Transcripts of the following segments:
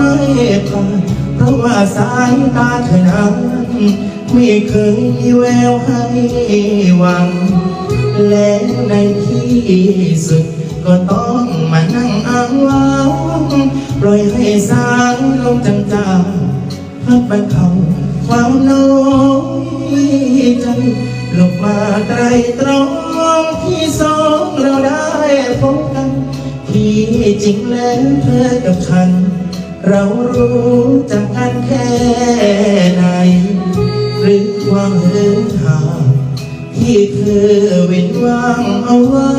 ผ่านเพราะว่าสายตาเธอนั้นไม่เคยแววให้หวัง และในที่สุดก็ต้องมานั่งอ้างว้างปล่อยให้สายลมจางๆพัดบรรเทาความน้อยใจลบมาไตรตรองที่สองเราได้พบกัน ที่จริงแล้วเธอกับฉัน เรารู้จักกันแค่ไหน หรือความเหินห่างที่เธอเว้นว่างเอาไว้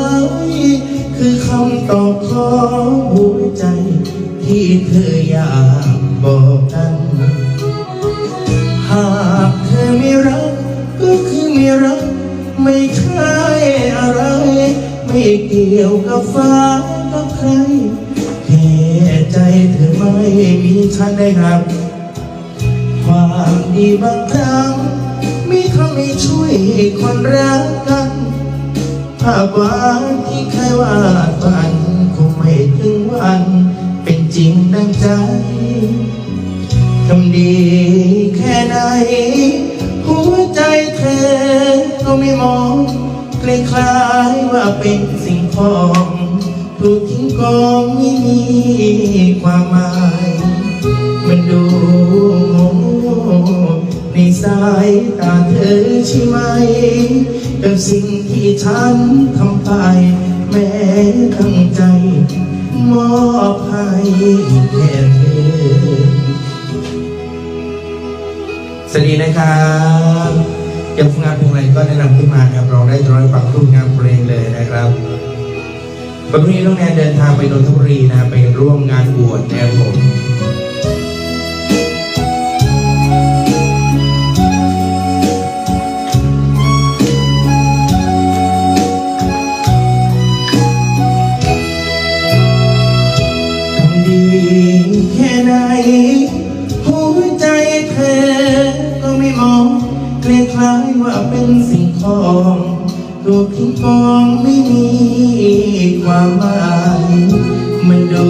คือคำตอบของหัวใจ ที่เธออยากบอกกัน หากเธอไม่รัก ก็คือไม่รัก ไม่ใช่อะไร ไม่เกี่ยวกับฟ้ากับใคร มีฉันได้รับ ความดีบางครั้งมีทำให้ช่วยคนรักกันภาพวาดที่เคยวาดฝันคงไม่ถึงวัน เป็นจริงดังใจทำดีแค่ไหน หัวใจเธอก็ไม่มองคล้ายๆว่าเป็นสิ่งของ ถูกทิ้งกองไม่มี ตาเธอใช่ไหม กับสิ่งที่ฉันทำไป แม้ตั้งใจ มอบให้แค่เธอสวัสดีนะครับยากฟังงานเพลงอะไรก็แนะนำขึ้นมาครับเราได้ร้อยฟังทุกงานเพลงเลยนะครับวันนี้น้องแนนเดินทางไปนนทบุรีนะไปร่วมงานบวชนะครับผม หัวใจเธอ ก็ไม่มองคล้ายๆว่าเป็นสิ่งของตัวพิงปองไม่มีความหมายมันดู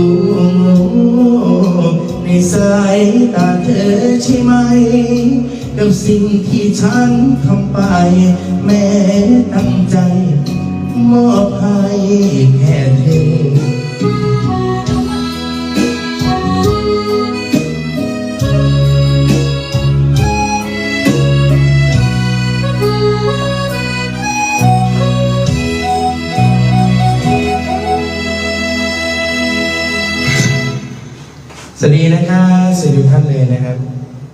งในสายตาเธอใช่ไหม กับสิ่งที่ฉันทำไป แม้ตั้งใจ มอบ สวัสดีนะครับสวัสดีทุกท่านเลยนะครับ